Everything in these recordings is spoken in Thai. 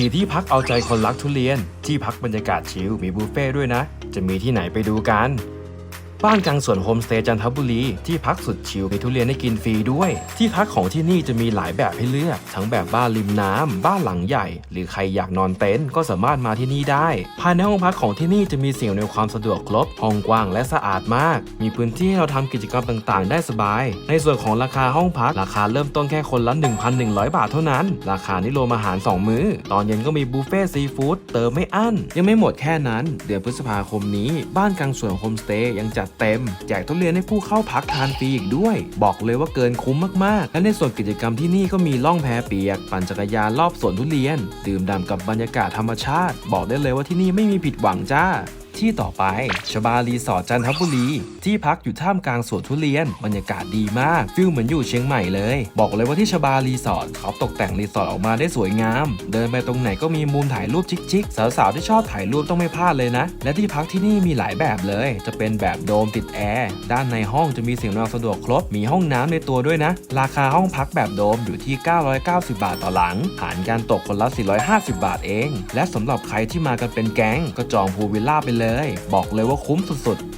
สีที่พักเอาใจคนรักทุเรียน ที่พักบรรยากาศชิลมีบุฟเฟ่ด้วยนะ จะมีที่ไหนไปดูกัน บ้านกลางสวนโฮมสเตย์จันทบุรี ที่พักสุดชิลมีทุเรียนให้กินฟรีด้วย ที่พักของที่นี่จะมีหลายแบบให้เลือก ทั้งแบบบ้านริมน้ำบ้านหลังใหญ่ หรือใครอยากนอนเต็นท์ก็สามารถมาที่นี่ได้ ภายในห้องพักของที่นี่จะมีสิ่งอำนวยความสะดวกครบห้องกว้างและสะอาดมาก มีพื้นที่ให้เราทำกิจกรรมต่างๆ ได้สบาย ในส่วนของราคาห้องพักราคาเริ่มต้นแค่คนละ 1,100 บาทเท่านั้น ราคานี้รวมอาหาร 2 มื้อ ตอนเย็นก็มีบุฟเฟ่ต์ซีฟู้ดเติมไม่อั้นยังไม่หมดแค่นั้น เดือนพฤษภาคมนี้ บ้านกลางสวนโฮมสเตย์ยังจัดเต็ม แจกทุเรียนให้ผู้เข้าพักทานฟรีอีกด้วย บอกเลยว่าเกินคุ้มมากๆ และในส่วนกิจกรรมที่นี่ก็มีล่องแพเปียก ปั่นจักรยานรอบสวนทุเรียน ดื่มด่ำกับบรรยากาศธรรมชาติ บอกได้เลยว่าที่นี่ไม่มีผิดหวังจ้า ที่ต่อไปชบารีสอร์ทจันทบุรี ที่พักอยู่ท่ามกลางสวนทุเรียน บรรยากาศดีมากฟิลเหมือนอยู่เชียงใหม่เลย บอกเลยว่าที่ชบารีสอร์ทเขาตกแต่งรีสอร์ทออกมาได้สวยงาม เดินไปตรงไหนก็มีมุมถ่ายรูปชิคๆสาวๆที่ชอบถ่ายรูปต้องไม่พลาดเลยนะ และที่พักที่นี่มีหลายแบบเลย จะเป็นแบบโดมติดแอร์ด้านในห้องจะมีสิ่งอำนวยความสะดวกครบมีห้องน้ำในตัวด้วยนะ ราคาห้องพักแบบโดมอยู่ที่ 990 บาทต่อหลังหารการตกคนละ 450 บาทเอง และสำหรับใครที่มากันเป็นแก๊งก็จองพูลวิลล่าไปเลยบอกเลยว่าคุ้มสุดๆ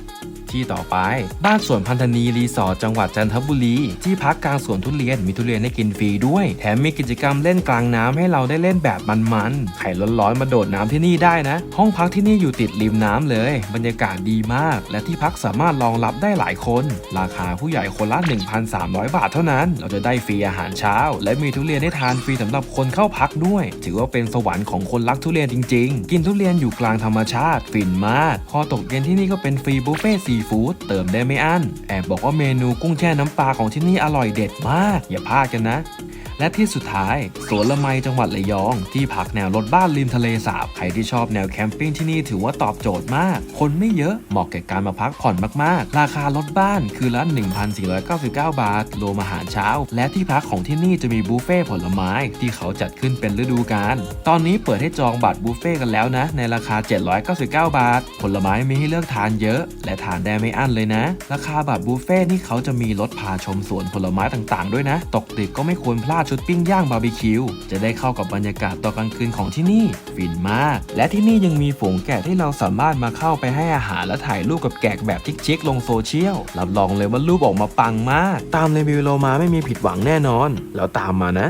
ที่ต่อไป บ้านสวนพันธนีรีสอร์ทจังหวัดจันทบุรี ที่พักกลางสวนทุเรียนมีทุเรียนให้กินฟรีด้วย แถมมีกิจกรรมเล่นกลางน้ำให้เราได้เล่นแบบมันๆไข่ร้อนๆมาโดดน้ำที่นี่ได้นะ ห้องพักที่นี่อยู่ติดริมน้ำเลย บรรยากาศดีมาก และที่พักสามารถรองรับได้หลายคน ราคาผู้ใหญ่คนละ 1,300 บาทเท่านั้น เราจะได้ฟรีอาหารเช้า และมีทุเรียนให้ทานฟรีสำหรับคนเข้าพักด้วย ถือว่าเป็นสวรรค์ของคนรักทุเรียนจริง ๆ กินทุเรียนอยู่กลางธรรมชาติ ฟินมาก พอตกเย็นที่นี่ก็เป็นฟรีบุฟเฟ่ซีฟู้ดเติมได้ไม่อั้น แอบบอกว่าเมนูกุ้งแช่น้ำปลาของที่นี่อร่อยเด็ดมาก อย่าพลาดกันนะ และที่สุดท้าย สวนละไมจังหวัดระยอง ที่พักแนวรถบ้านริมทะเลสาบ ใครที่ชอบแนวแคมปิ้งที่นี่ถือว่าตอบโจทย์มาก คนไม่เยอะ เหมาะแก่การมาพักผ่อนมากๆ ราคารถบ้านคือละ1,499 บาท รวมอาหารเช้า และที่พักของที่นี่จะมีบุฟเฟ่ผลไม้ที่เขาจัดขึ้นเป็นฤดูกาล ตอนนี้เปิดให้จองบัตรบุฟเฟ่กันแล้วนะ ในราคา 799 บาท ผลไม้มีให้เลือกทานเยอะ และทานได้ไม่อั้นเลยนะ ราคาบัตรบุฟเฟ่นี่เขาจะมีรถพาชมสวนผลไม้ต่างๆ ด้วยนะ ตกดึกก็ไม่ควรพลาดชุดปิ้งย่างบาร์บีคิวจะได้เข้ากับบรรยากาศตอนกลางคืนของที่นี่ ฟินมาก และที่นี่ยังมีฝูงแกะที่เราสามารถมาเข้าไปให้อาหารและถ่ายรูปกับแกะแบบชิคๆลงโซเชียลรับรองเลยว่ารูปออกมาปังมาก ตามรีวิวโลมาไม่มีผิดหวังแน่นอน แล้วตามมานะ